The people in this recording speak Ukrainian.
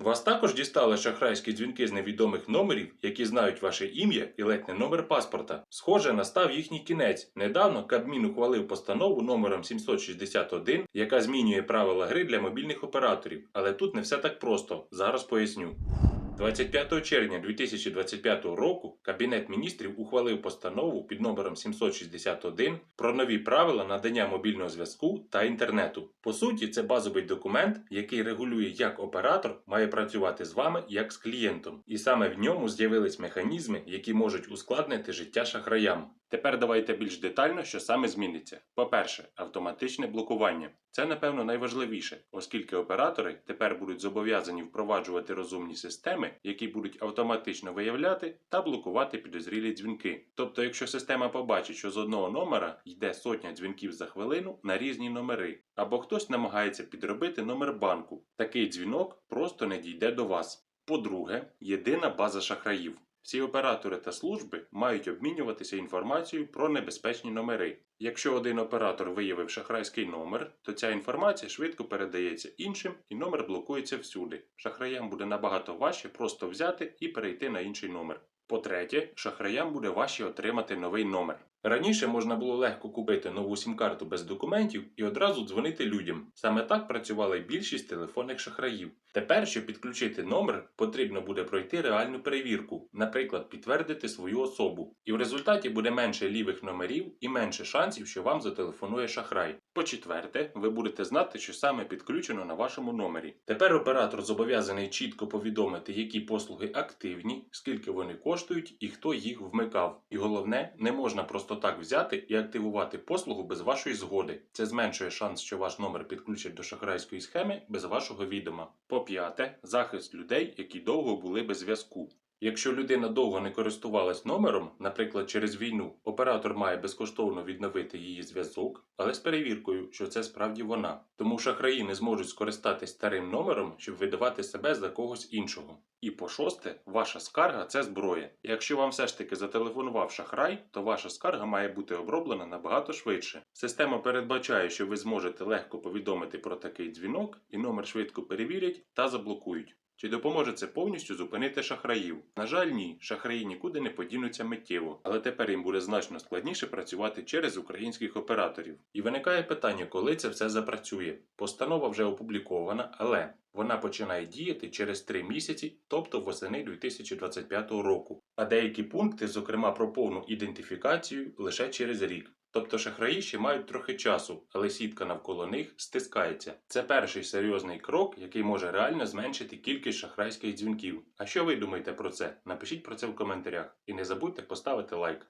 Вас також дістали шахрайські дзвінки з невідомих номерів, які знають ваше ім'я і ледь не номер паспорта. Схоже, настав їхній кінець. Недавно Кабмін ухвалив постанову номером 761, яка змінює правила гри для мобільних операторів. Але тут не все так просто. Зараз поясню. 25 червня 2025 року Кабінет міністрів ухвалив постанову під номером 761 про нові правила надання мобільного зв'язку та інтернету. По суті, це базовий документ, який регулює, як оператор має працювати з вами як з клієнтом. І саме в ньому з'явились механізми, які можуть ускладнити життя шахраям. Тепер давайте більш детально, що саме зміниться. По-перше, автоматичне блокування. Це, напевно, найважливіше, оскільки оператори тепер будуть зобов'язані впроваджувати розумні системи, які будуть автоматично виявляти та блокувати підозрілі дзвінки. Тобто, якщо система побачить, що з одного номера йде сотня дзвінків за хвилину на різні номери, або хтось намагається підробити номер банку, такий дзвінок просто не дійде до вас. По-друге, єдина база шахраїв. Всі оператори та служби мають обмінюватися інформацією про небезпечні номери. Якщо один оператор виявив шахрайський номер, то ця інформація швидко передається іншим і номер блокується всюди. Шахраям буде набагато важче просто взяти і перейти на інший номер. По-третє, шахраям буде важче отримати новий номер. Раніше можна було легко купити нову сім-карту без документів і одразу дзвонити людям. Саме так працювала більшість телефонних шахраїв. Тепер, щоб підключити номер, потрібно буде пройти реальну перевірку, наприклад, підтвердити свою особу. І в результаті буде менше лівих номерів і менше шансів, що вам зателефонує шахрай. По-четверте, ви будете знати, що саме підключено на вашому номері. Тепер оператор зобов'язаний чітко повідомити, які послуги активні, скільки вони коштують і хто їх вмикав. І головне, не можна просто так взяти і активувати послугу без вашої згоди. Це зменшує шанс, що ваш номер підключать до шахрайської схеми без вашого відома. По-п'яте, захист людей, які довго були без зв'язку. Якщо людина довго не користувалась номером, наприклад, через війну, оператор має безкоштовно відновити її зв'язок, але з перевіркою, що це справді вона. Тому шахраї не зможуть скористатись старим номером, щоб видавати себе за когось іншого. І по шосте, ваша скарга це зброя. Якщо вам все ж таки зателефонував шахрай, то ваша скарга має бути оброблена набагато швидше. Система передбачає, що ви зможете легко повідомити про такий дзвінок, і номер швидко перевірять та заблокують. Чи допоможе це повністю зупинити шахраїв? На жаль, ні, шахраї нікуди не подінуться миттєво, але тепер їм буде значно складніше працювати через українських операторів. І виникає питання, коли це все запрацює. Постанова вже опублікована, але вона починає діяти через 3 місяці, тобто восени 2025 року. А деякі пункти, зокрема про повну ідентифікацію, лише через рік. Тобто шахраї ще мають трохи часу, але сітка навколо них стискається. Це перший серйозний крок, який може реально зменшити кількість шахрайських дзвінків. А що ви думаєте про це? Напишіть про це в коментарях і не забудьте поставити лайк.